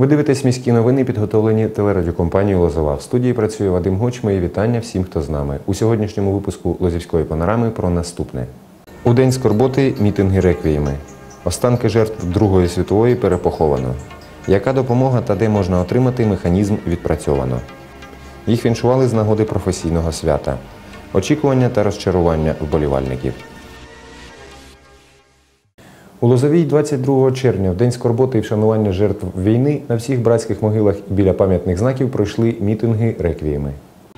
Ви дивитесь міські новини, підготовлені телерадіокомпанією Лозова. В студії працює Вадим Гоч. Мої вітання всім, хто з нами. У сьогоднішньому випуску Лозівської панорами про наступне. У день скорботи мітинги реквієми. Останки жертв Другої світової перепоховано. Яка допомога та де можна отримати механізм відпрацьовано. Їх віншували з нагоди професійного свята. Очікування та розчарування вболівальників. У Лозовій 22 червня, в день скорботи і вшанування жертв війни, на всіх братських могилах і біля пам'ятних знаків пройшли мітинги реквіями.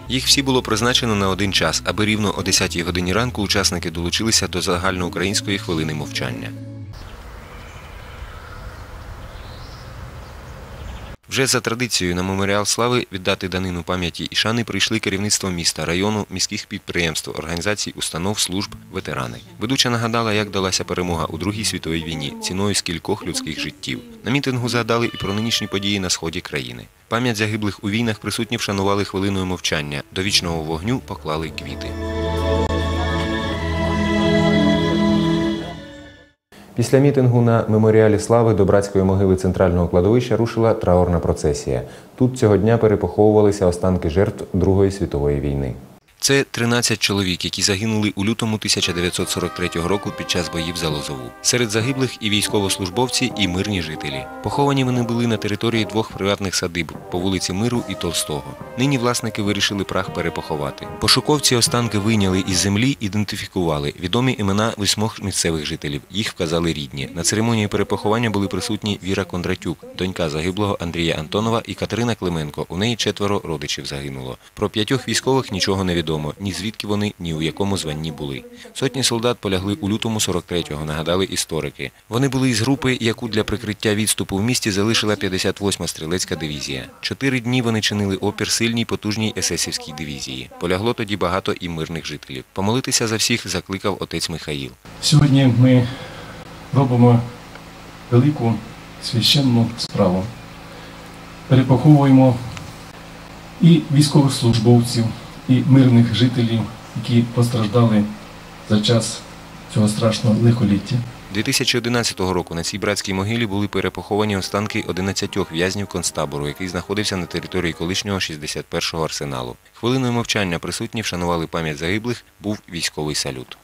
Їх всі було призначено на один час, аби рівно о 10 годині ранку учасники долучилися до загальноукраїнської хвилини мовчання. Вже за традицією на меморіал слави віддати данину пам'яті і шани прийшли керівництво міста, району, міських підприємств, організацій, установ, служб, ветерани. Ведуча нагадала, як далася перемога у Другій світовій війні ціною скількох людських життів. На мітингу згадали і про нинішні події на сході країни. Пам'ять загиблих у війнах присутні вшанували хвилиною мовчання. До вічного вогню поклали квіти. Після мітингу на меморіалі слави до братської могили центрального кладовища рушила траурна процесія. Тут цього дня перепоховувалися останки жертв Другої світової війни. Це 13 чоловік, які загинули у лютому 1943 року під час боїв за Лозову. Серед загиблих і військовослужбовці, і мирні жителі. Поховані вони були на території двох приватних садиб по вулиці Миру і Толстого. Нині власники вирішили прах перепоховати. Пошуковці останки вийняли із землі, ідентифікували відомі імена восьмох місцевих жителів. Їх вказали рідні. На церемонії перепоховання були присутні Віра Кондратюк, донька загиблого Андрія Антонова і Катерина Клименко. У неї четверо родичів загинуло. Про п'ятьох військових нічого не відомо ні звідки вони, ні у якому званні були. Сотні солдат полягли у лютому 43-го, нагадали історики. Вони були із групи, яку для прикриття відступу в місті залишила 58-ма стрілецька дивізія. Чотири дні вони чинили опір сильній потужній есесівській дивізії. Полягло тоді багато і мирних жителів. Помолитися за всіх закликав отець Михаїл. Сьогодні ми робимо велику священну справу. Перепоховуємо і військових службовців, і мирних жителів, які постраждали за час цього страшного лихоліття. 2011 року на цій братській могилі були перепоховані останки 11 в'язнів концтабору, який знаходився на території колишнього 61-го арсеналу. Хвилиною мовчання присутні вшанували пам'ять загиблих, був військовий салют.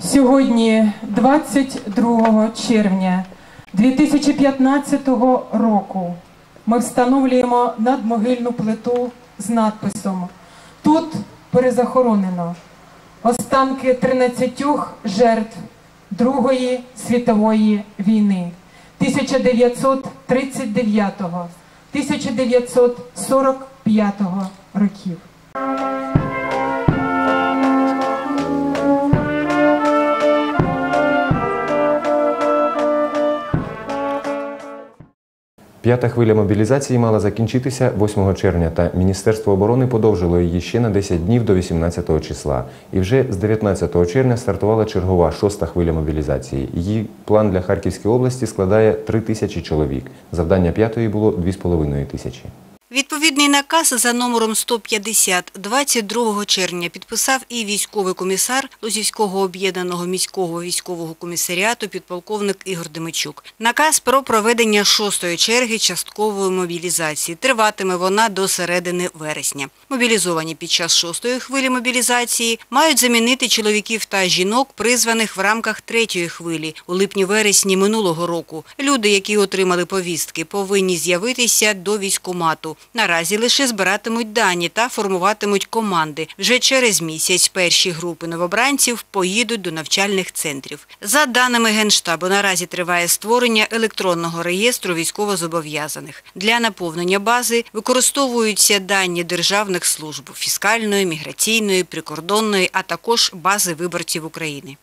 Сьогодні, 22 червня 2015 року, ми встановлюємо надмогильну плиту з надписом Тут перезахоронено останки 13 жертв Другої світової війни 1939-1945 років. П'ята хвиля мобілізації мала закінчитися 8 червня, та Міністерство оборони подовжило її ще на 10 днів до 18 числа. І вже з 19 червня стартувала чергова шоста хвиля мобілізації. Її план для Харківської області складає 3 тисячі чоловік. Завдання п'ятої було 2,5 тисячі. Відповідний наказ за номером 150 22 червня підписав і військовий комісар Лозівського об'єднаного міського військового комісаріату підполковник Ігор Демичук. Наказ про проведення шостої черги часткової мобілізації. Триватиме вона до середини вересня. Мобілізовані під час шостої хвилі мобілізації мають замінити чоловіків та жінок, призваних в рамках третьої хвилі у липні-вересні минулого року. Люди, які отримали повістки, повинні з'явитися до військомату. Наразі лише збиратимуть дані та формуватимуть команди. Вже через місяць перші групи новобранців поїдуть до навчальних центрів. За даними Генштабу, наразі триває створення електронного реєстру військовозобов'язаних. Для наповнення бази використовуються дані державних служб – фіскальної, міграційної, прикордонної, а також бази виборців України.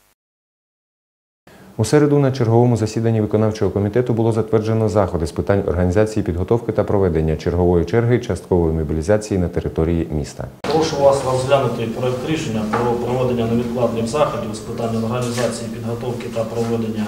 У середу на черговому засіданні виконавчого комітету було затверджено заходи з питань організації підготовки та проведення чергової черги часткової мобілізації на території міста. Прошу вас розглянути проект рішення про проведення невідкладних заходів з питань організації підготовки та проведення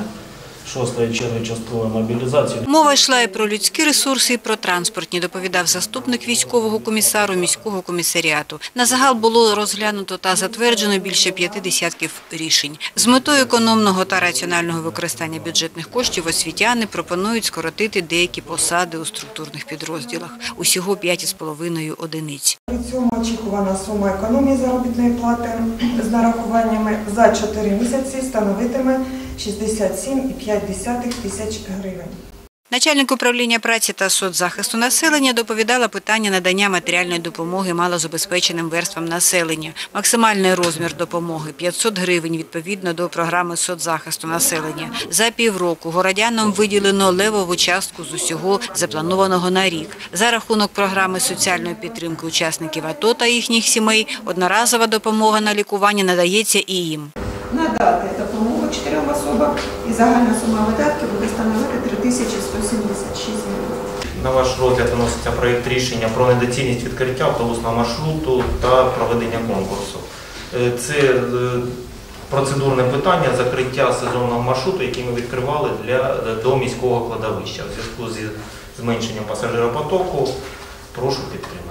шостої черги часткової мобілізації. Мова йшла і про людські ресурси, і про транспортні, доповідав заступник військового комісару міського комісаріату. На загал було розглянуто та затверджено більше п'яти десятків рішень. З метою економного та раціонального використання бюджетних коштів освітяни пропонують скоротити деякі посади у структурних підрозділах. Усього 5,5 одиниць. При цьому очікувана сума економії заробітної плати з нарахуваннями за 4 місяці становитиме 67,5 тисяч гривень. Начальник управління праці та соцзахисту населення доповідала питання надання матеріальної допомоги малозабезпеченим верствам населення. Максимальний розмір допомоги – 500 гривень відповідно до програми соцзахисту населення. За півроку городянам виділено левову частку з усього запланованого на рік. За рахунок програми соціальної підтримки учасників АТО та їхніх сімей одноразова допомога на лікування надається і їм. Надати допомогу чотирьом особам і загальна сума видатків буде становити 3176 гривень. На ваш розгляд виноситься проєкт рішення про недоцільність відкриття автобусного маршруту та проведення конкурсу. Е, Це е, процедурне питання закриття сезонного маршруту, який ми відкривали для, е, до міського кладовища. В зв'язку зі зменшенням пасажиропотоку прошу підтримати.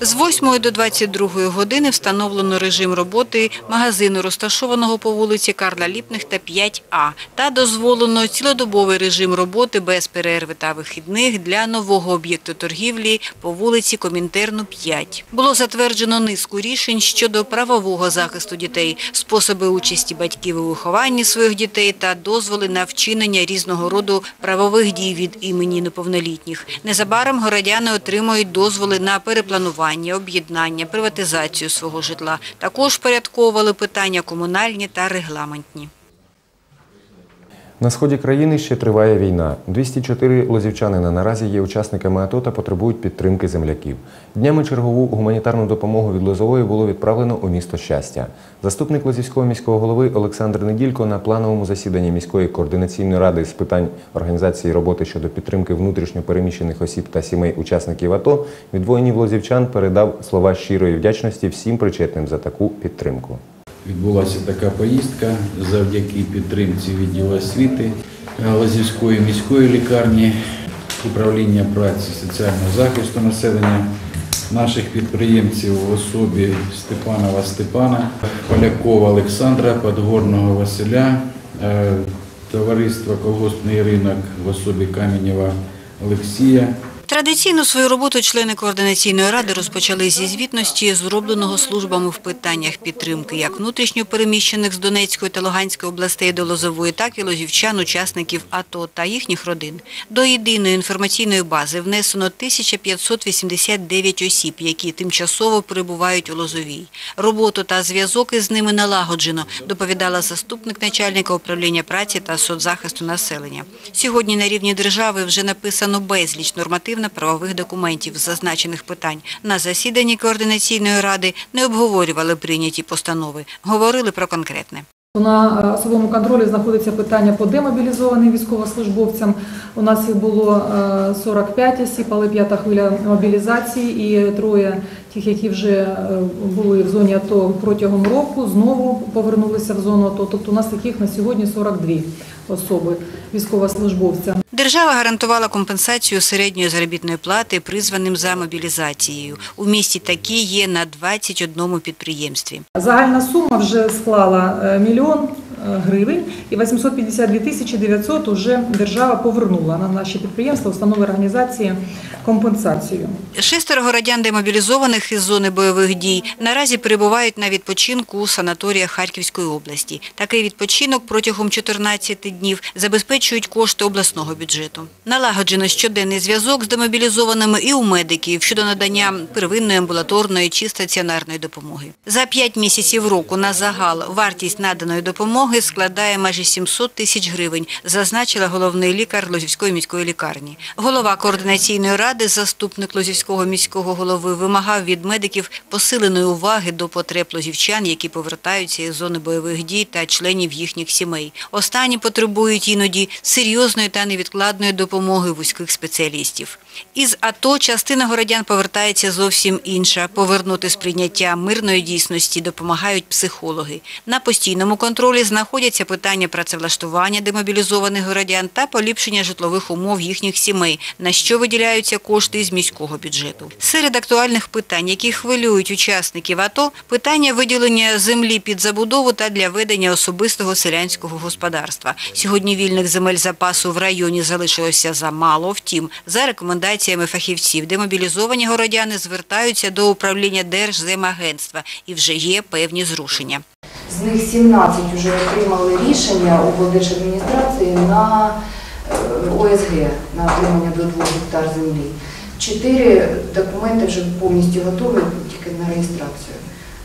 З 8 до 22 години встановлено режим роботи магазину, розташованого по вулиці Карла Ліпних та 5А, та дозволено цілодобовий режим роботи без перерви та вихідних для нового об'єкту торгівлі по вулиці Комінтерну 5. Було затверджено низку рішень щодо правового захисту дітей, способи участі батьків у вихованні своїх дітей та дозволи на вчинення різного роду правових дій від імені неповнолітніх. Незабаром городяни отримують дозволи на перепланування, об'єднання, приватизацію свого житла. Також порядковували питання комунальні та регламентні. На сході країни ще триває війна. 204 лозівчанина наразі є учасниками АТО та потребують підтримки земляків. Днями чергову гуманітарну допомогу від Лозової було відправлено у місто Щастя. Заступник Лозівського міського голови Олександр Неділько на плановому засіданні міської координаційної ради з питань організації роботи щодо підтримки внутрішньо переміщених осіб та сімей учасників АТО від воїнів лозівчан передав слова щирої вдячності всім причетним за таку підтримку. Відбулася така поїздка завдяки підтримці відділу освіти Лазівської міської лікарні, управління праці соціального захисту населення, наших підприємців в особі Степанова Степана, Полякова Олександра, Подгорного Василя, е, товариства Колгоспний ринок в особі Каменєва Олексія. Традиційно свою роботу члени координаційної ради розпочали зі звітності, зробленого службами в питаннях підтримки як внутрішньо переміщених з Донецької та Луганської областей до Лозової, так і лозівчан, учасників АТО та їхніх родин. До єдиної інформаційної бази внесено 1589 осіб, які тимчасово перебувають у Лозовій. Роботу та зв'язок із ними налагоджено, доповідала заступник начальника управління праці та соцзахисту населення. Сьогодні на рівні держави вже написано безліч нормативно-правових документів зазначених питань. На засіданні координаційної ради не обговорювали прийняті постанови, говорили про конкретне. На е, особовому контролі знаходиться питання по демобілізованим військовослужбовцям. У нас їх було е, 45 осіб, але п'ята хвиля мобілізації і троє тих, які вже е, були в зоні АТО протягом року, знову повернулися в зону АТО. Тобто у нас таких на сьогодні 42 особи військовослужбовця. Держава гарантувала компенсацію середньої заробітної плати призваним за мобілізацією. У місті такі є на 21 підприємстві. Загальна сума вже склала е, мільйон гривень і 852 тисячі 900 вже держава повернула на наші підприємства, установи організації компенсацію. Шестеро городян демобілізованих із зони бойових дій наразі перебувають на відпочинку у санаторіях Харківської області. Такий відпочинок протягом 14 днів забезпечують кошти обласного бюджету. Налагоджено щоденний зв'язок з демобілізованими і у медиків щодо надання первинної амбулаторної чи стаціонарної допомоги. За 5 місяців року на загал вартість наданої допомоги складає майже 700 тисяч гривень, зазначила головний лікар Лозівської міської лікарні. Голова координаційної ради, заступник Лозівського міського голови, вимагав від медиків посиленої уваги до потреб лозівчан, які повертаються із зони бойових дій та членів їхніх сімей. Останні потребують іноді серйозної та невідкладної допомоги вузьких спеціалістів. Із АТО частина городян повертається зовсім інша. Повернути сприйняття мирної дійсності допомагають психологи. На постійному контролі знаходяться питання працевлаштування демобілізованих городян та поліпшення житлових умов їхніх сімей, на що виділяються кошти з міського бюджету. Серед актуальних питань, які хвилюють учасників АТО, питання виділення землі під забудову та для ведення особистого селянського господарства. Сьогодні вільних земель запасу в районі залишилося замало. Втім, за рекомендаціями фахівців, демобілізовані городяни звертаються до управління Держземагентства і вже є певні зрушення. З них 17 вже отримали рішення облдержадміністрації на е, ОСГ, на отримання до 2 гектар землі. Чотири документи вже повністю готові, тільки на реєстрацію.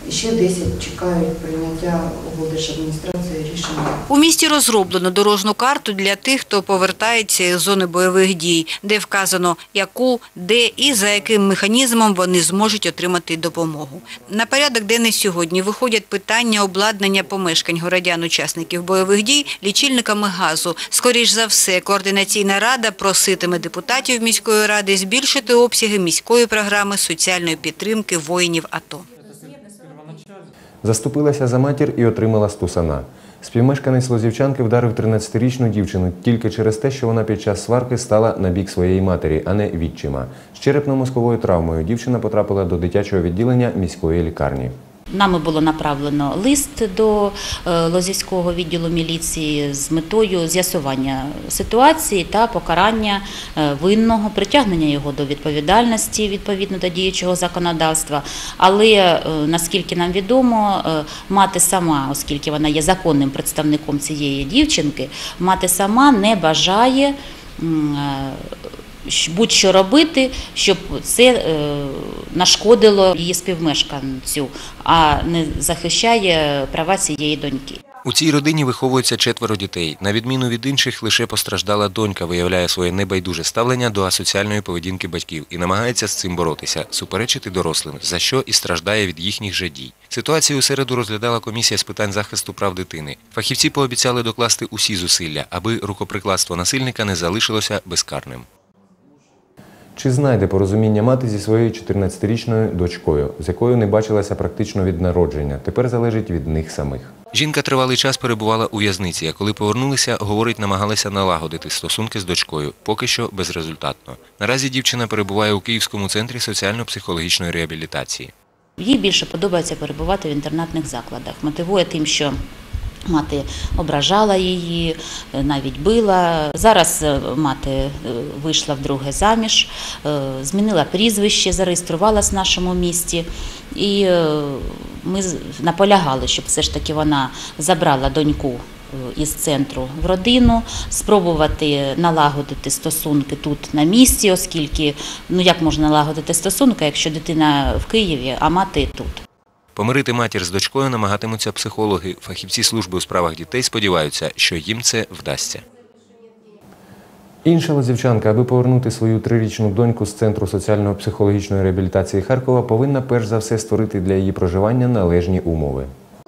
Ще 10 чекають прийняття облдержадміністрації рішення. У місті розроблено дорожну карту для тих, хто повертається з зони бойових дій, де вказано, яку, де і за яким механізмом вони зможуть отримати допомогу. На порядок денний сьогодні виходять питання обладнання помешкань городян-учасників бойових дій лічильниками газу. Скоріш за все, координаційна рада проситиме депутатів міської ради збільшити обсяги міської програми соціальної підтримки воїнів АТО. Заступилася за матір і отримала стусана. Співмешканець Лозівчанки вдарив 13-річну дівчину тільки через те, що вона під час сварки стала на бік своєї матері, а не відчима. З черепно-мозковою травмою дівчина потрапила до дитячого відділення міської лікарні. Нами було направлено лист до е, Лозівського відділу міліції з метою з'ясування ситуації та покарання е, винного, притягнення його до відповідальності відповідно до діючого законодавства. Але е, наскільки нам відомо, мати сама, оскільки вона є законним представником цієї дівчинки, мати сама не бажає. Будь-що робити, щоб це е, нашкодило її співмешканцю, а не захищає права цієї доньки. У цій родині виховується четверо дітей. На відміну від інших, лише постраждала донька виявляє своє небайдуже ставлення до асоціальної поведінки батьків і намагається з цим боротися, суперечити дорослим, за що і страждає від їхніх же дій. Ситуацію у середу розглядала комісія з питань захисту прав дитини. Фахівці пообіцяли докласти усі зусилля, аби рукоприкладство насильника не залишилося безкарним. Чи знайде порозуміння мати зі своєю 14-річною дочкою, з якою не бачилася практично від народження, тепер залежить від них самих. Жінка тривалий час перебувала у в'язниці, а коли повернулися, говорить, намагалася налагодити стосунки з дочкою, поки що безрезультатно. Наразі дівчина перебуває у Київському центрі соціально-психологічної реабілітації. Їй більше подобається перебувати в інтернатних закладах. Мотивує тим, що мати ображала її, е, навіть била. Зараз е, мати е, вийшла вдруге заміж, змінила прізвище, зареєструвалась в нашому місті. І ми наполягали, щоб все ж таки вона забрала доньку із центру в родину, спробувати налагодити стосунки тут на місці, оскільки ну як можна налагодити стосунки, якщо дитина в Києві, а мати тут. Помирити матір з дочкою намагатимуться психологи. Фахівці служби у справах дітей сподіваються, що їм це вдасться. Інша лазівчанка, аби повернути свою трирічну доньку з Центру соціально-психологічної реабілітації Харкова, повинна перш за все створити для її проживання належні умови.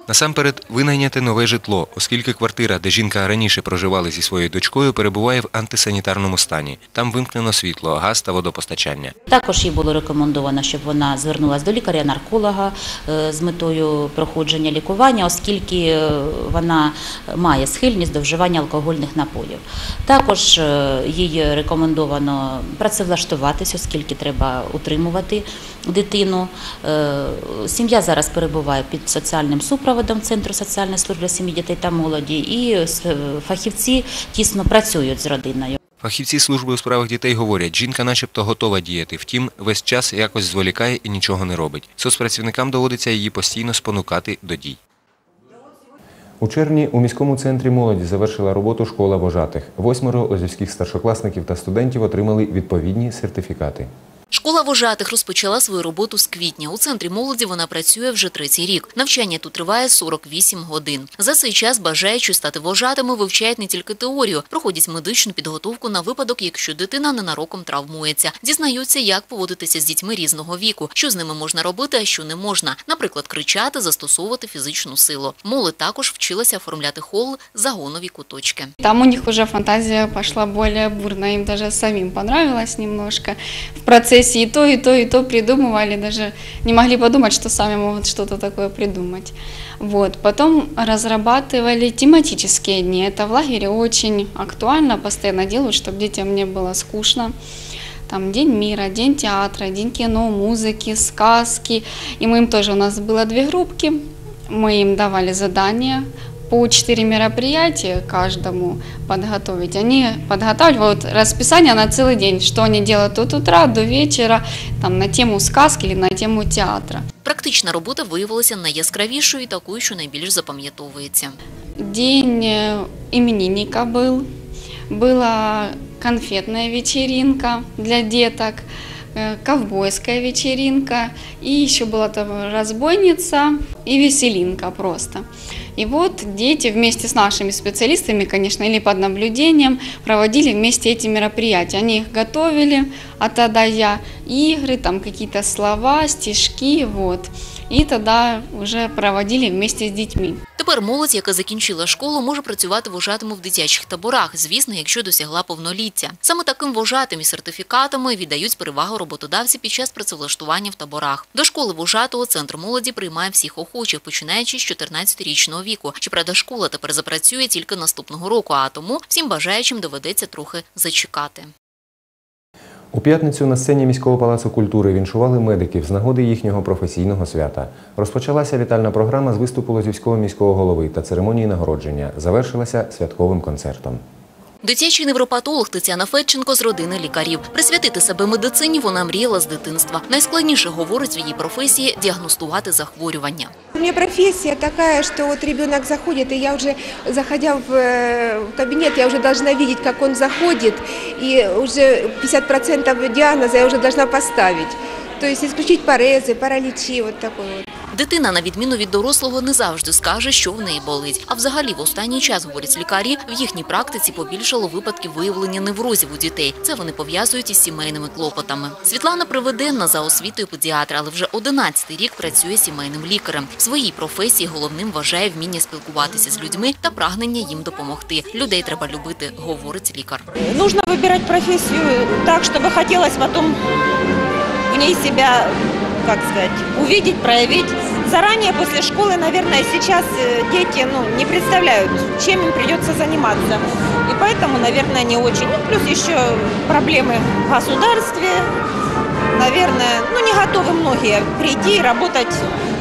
Насамперед, винайняти нове житло, оскільки квартира, де жінка раніше проживала зі своєю дочкою, перебуває в антисанітарному стані. Там вимкнено світло, газ та водопостачання. Також їй було рекомендовано, щоб вона звернулася до лікаря-нарколога е, з метою проходження лікування, оскільки е, вона має схильність до вживання алкогольних напоїв. Також е, їй рекомендовано працевлаштуватись, оскільки треба утримувати дитину. Е, Сім'я зараз перебуває під соціальним супроводом Центру соціальної служби сім'ї, дітей та молоді, і е, фахівці тісно працюють з родиною. Фахівці служби у справах дітей говорять, жінка начебто готова діяти, втім, весь час якось зволікає і нічого не робить. Соцпрацівникам доводиться її постійно спонукати до дій. У червні у міському центрі молоді завершила роботу школа вожатих. Восьмеро лозівських старшокласників та студентів отримали відповідні сертифікати. Школа вожатих розпочала свою роботу з квітня. У центрі молоді вона працює вже третій рік. Навчання тут триває 48 годин. За цей час бажаючи стати вожатими вивчають не тільки теорію, проходять медичну підготовку на випадок, якщо дитина ненароком травмується. Дізнаються, як поводитися з дітьми різного віку, що з ними можна робити, а що не можна. Наприклад, кричати, застосовувати фізичну силу. Молодь також вчилася оформляти хол, загонові куточки. Там у них уже фантазия пошла более бурная, им даже самим понравилось немножко. В процессе и то, и то, и то придумывали, даже не могли подумать, что сами могут что-то такое придумать. Вот. Потом разрабатывали тематические дни. Это в лагере очень актуально, постоянно делают, чтобы детям не было скучно. Там День мира, День театра, День кино, музыки, сказки. И мы им тоже, у нас было две группки, мы им давали задания, по четыре мероприятия каждому подготовить. Они подготавливают расписание на целый день, что они делают от утра до вечера, там, на тему сказки или на тему театра. Практична робота виявилася найяскравішою і такою, що найбільш запам'ятовується. День э, именинника был, была конфетная вечеринка для деток, э, ковбойская вечеринка, и еще была там разбойница и веселинка просто. И вот дети вместе с нашими специалистами, конечно, или под наблюдением, проводили вместе эти мероприятия. Они их готовили, а тогда я игры, там какие-то слова, стишки, вот. И тогда уже проводили вместе с детьми. Тепер молодь, яка закінчила школу, може працювати вожатими в дитячих таборах, звісно, якщо досягла повноліття. Саме таким вожатим і сертифікатами віддають перевагу роботодавці під час працевлаштування в таборах. До школи вожатого центр молоді приймає всіх охочих, починаючи з 14-річного віку. Щоправда, школа тепер запрацює тільки наступного року, а тому всім бажаючим доведеться трохи зачекати. У п'ятницю на сцені міського палацу культури віншували медиків з нагоди їхнього професійного свята. Розпочалася вітальна програма з виступу Лозівського міського голови та церемонії нагородження. Завершилася святковим концертом. Дитячий невропатолог Тетяна Федченко з родини лікарів. Присвятити себе медицині вона мріяла з дитинства. Найскладніше говорить в її професії діагностувати захворювання. У меня профессия такая, что вот ребенок заходит, и я уже, заходя в в кабинет, я уже должна видеть, как он заходит, и уже 50% диагноза я уже должна поставить. То есть исключить вот такой вот. Дитина, на відміну від дорослого, не завжди скаже, що в неї болить. А взагалі, в останній час, говорять лікарі, в їхній практиці побільшало випадків виявлення неврозів у дітей. Це вони пов'язують із сімейними клопотами. Світлана Приведенна за освітою педіатра, але вже 11-й рік працює сімейним лікарем. В своїй професії головним вважає вміння спілкуватися з людьми та прагнення їм допомогти. Людей треба любити, говорить лікар. Нужно выбирать профессию так, чтобы хотелось потом в ней себя, как сказать, увидеть, проявить. Заранее после школы, наверное, сейчас э, дети ну, не представляют, чем им придется заниматься. И поэтому, наверное, не очень. Ну, плюс еще проблемы в государстве. Наверное, ну, не готовы многие прийти и работать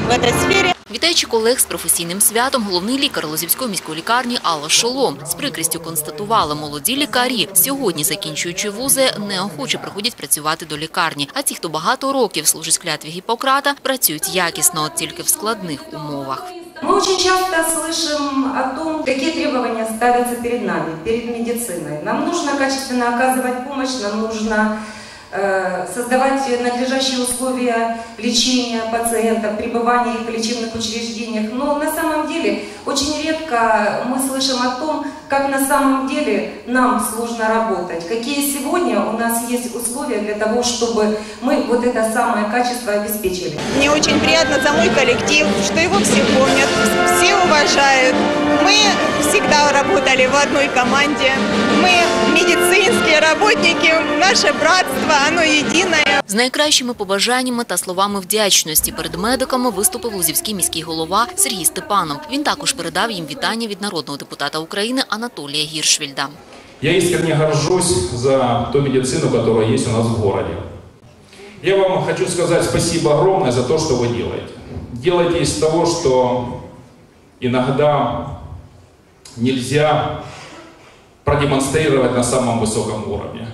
в этой сфере. Вітаючи колег з професійним святом, головний лікар Лозівської міської лікарні Алла Шолом з прикрістю констатувала, молоді лікарі сьогодні, закінчуючи вузи, неохоче приходять працювати до лікарні. А ті, хто багато років служить клятві Гіппократа, працюють якісно, от тільки в складних умовах. Мы очень часто слышим о том, какие требования ставятся перед нами, перед медициной. Нам нужно качественно оказывать помощь, нам нужно э, создавать надлежащие условия лечения пациентов, пребывания их в лечебных учреждениях. Но на самом деле очень редко мы слышим о том, как на самом деле нам сложно работать, какие сегодня у нас есть условия для того, чтобы мы вот это самое качество обеспечили. Мне очень приятно за мой коллектив, что его все помнят, все уважают. Мы всегда работали в одной команде. Мы медицинские работники, наше братство, оно единое. З найкращими побажаннями та словами вдячності перед медиками виступив Лузівський міський голова Сергій Степанов. Він також передав їм вітання від народного депутата України Анатолія Гіршвільда. Я искренне горжусь за ту медицину, которая есть у нас в городе. Я вам хочу сказать спасибо огромное за то, что вы делаете. Делайте из того, что иногда нельзя продемонстрировать на самом высоком уровне.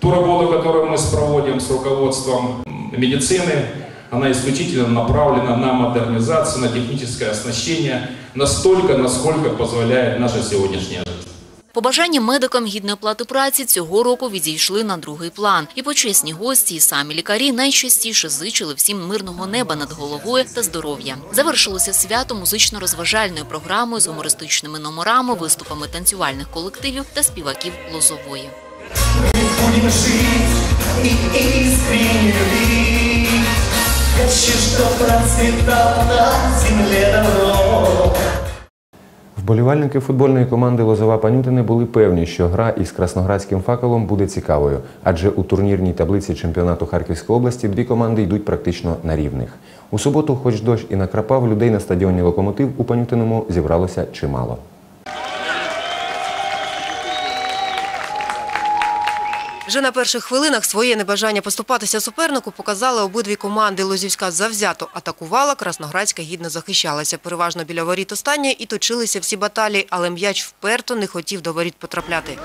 Ту работу, которую мы проводим с руководством медицины, она исключительно направлена на модернизацию, на техническое оснащение, настолько, насколько позволяет наша сегодняшняя жизнь. Побажання медикам гідної оплати праці цього року відійшли на другий план. І почесні гості, і самі лікарі найчастіше зичили всім мирного неба над головою та здоров'я. Завершилося свято музично-розважальною програмою з гумористичними номерами, виступами танцювальних колективів та співаків Лозової. Будем жить и искренне любить. Вболівальники футбольної команди Лозова Панютини були певні, що гра із красноградським факелом буде цікавою, адже у турнірній таблиці чемпіонату Харківської області дві команди йдуть практично на рівних. У суботу, хоч дощ і накрапав, людей на стадіоні Локомотив у Панютиному зібралося чимало. Вже на перших хвилинах своє небажання поступатися супернику показали обидві команди. Лозівська завзято атакувала, Красноградська гідно захищалася. Переважно біля воріт останньої і точилися всі баталії, але м'яч вперто не хотів до воріт потрапляти.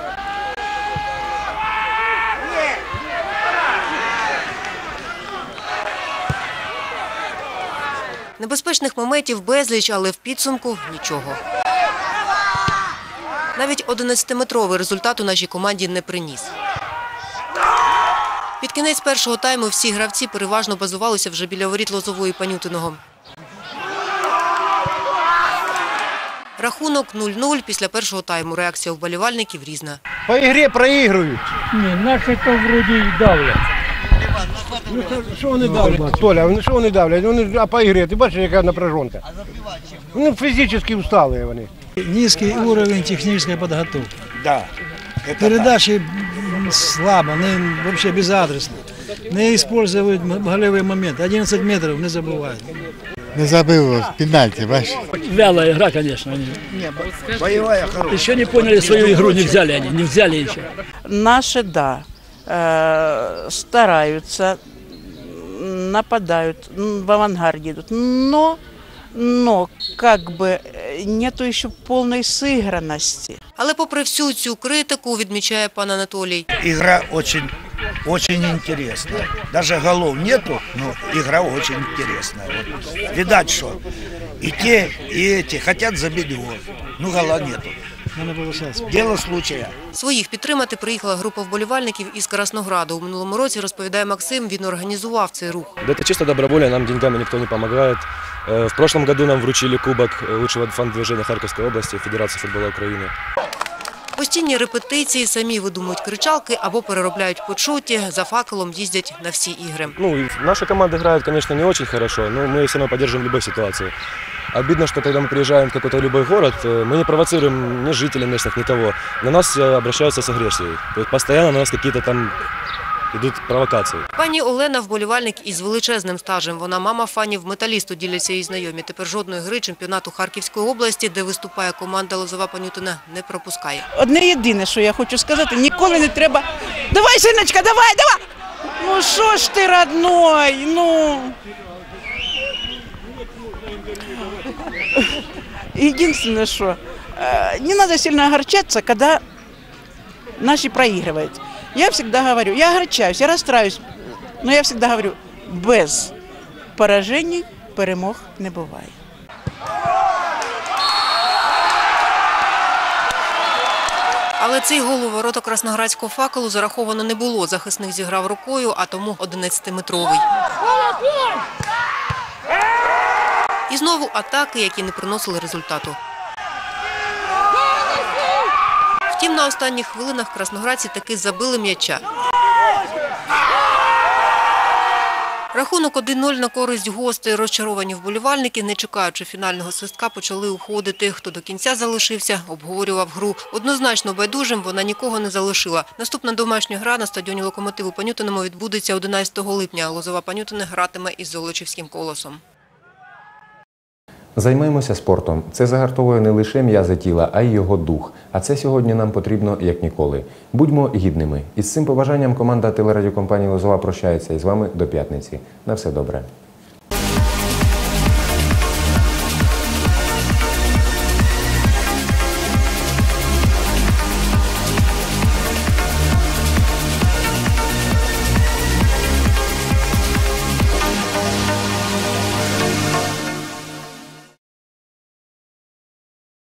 Небезпечних моментів безліч, але в підсумку нічого. Навіть 11-метровий результат у нашій команді не приніс. Під кінець першого тайму всі гравці переважно базувалися вже біля воріт Лозової Панютиного. Рахунок 0-0 після першого тайму. Реакція вболівальників різна. По ігрі проігрують. Ні, наші то вроді й давлять. Ну, що- вони давлять? Толя, вони що вони давлять? Вони, а по ігрі, ти бачиш, яка напряжонка? Вони фізично устали вони. Низький уровень технічної підготовки. Да. Передачі слабо, не, взагалі безадресно. Не використовують м- голевий момент. 11 метрів не забувають. Не забыл пенальти, бачиш? Вялая игра, конечно. Они Боевая хорошая. еще не поняли свою игру, не взяли они, не взяли еще. Наши, да, э, стараются, м, нападают, м, в авангарде идут, но, но как бы э, нету еще полной сыгранности. Але попри всю цю критику, відмічає пан Анатолій. Игра очень, очень интересная. Даже голов нету, но игра очень интересная. Вот. Видать, что и те, и эти хотят забить гол. Ну, гола нету. Дело случая. Своїх підтримати приїхала група вболівальників із Краснограду. У минулому році, розповідає Максим, він організував цей рух. Да это чисто добровольно, нам деньгами никто не помогает. Э, В прошлом году нам вручили кубок э, лучшего фан-движения Харьковской области, Федерации футбола Украины. Постійні репетиції, самі видумують кричалки або переробляють почуті, за факелом їздять на всі ігри. Ну, и наша команда играет, конечно, не очень хорошо, но мы все равно поддерживаем любой ситуации. Обидно, что когда мы приезжаем в какой-то любой город, э, мы не провоцируем ни жителей местных, никого. На нас э, обращаются с агрессией. То есть постоянно на нас какие-то там идут провокации. Пані Олена – вболівальник із величезним стажем. Вона мама фанів металісту, діляться її знайомі. Тепер жодної гри чемпіонату Харківської області, де виступає команда Лозова Панютина, не пропускає. Одне єдине, що я хочу сказати, ніколи не треба. Давай, синочка, давай, давай! Ну що ж ти, родной, ну. Единственное, что э, не надо сильно огорчаться, когда наши проигрывают. Я всегда говорю, я огорчаюсь, я расстраиваюсь, но я всегда говорю, без поражений перемог не буває. Але цей гол у ворота красноградського факелу зараховано не було. Захисник зіграв рукою, а тому 11-метровий. І знову атаки, які не приносили результату. Втім, на останніх хвилинах красноградці таки забили м'яча. Рахунок 1-0 на користь гостей. Розчаровані вболівальники, не чекаючи фінального свистка, почали уходити. Хто до кінця залишився, обговорював гру. Однозначно байдужим вона нікого не залишила. Наступна домашня гра на стадіоні «Локомотиву» Панютиному відбудеться 11 липня. Лозова Панютина гратиме із Золочівським колосом. Займаємося спортом. Це загартовує не лише м'язи тіла, а й його дух. А це сьогодні нам потрібно як ніколи. Будьмо гідними. І з цим побажанням команда телерадіокомпанії Лозова прощається із вами до п'ятниці. На все добре.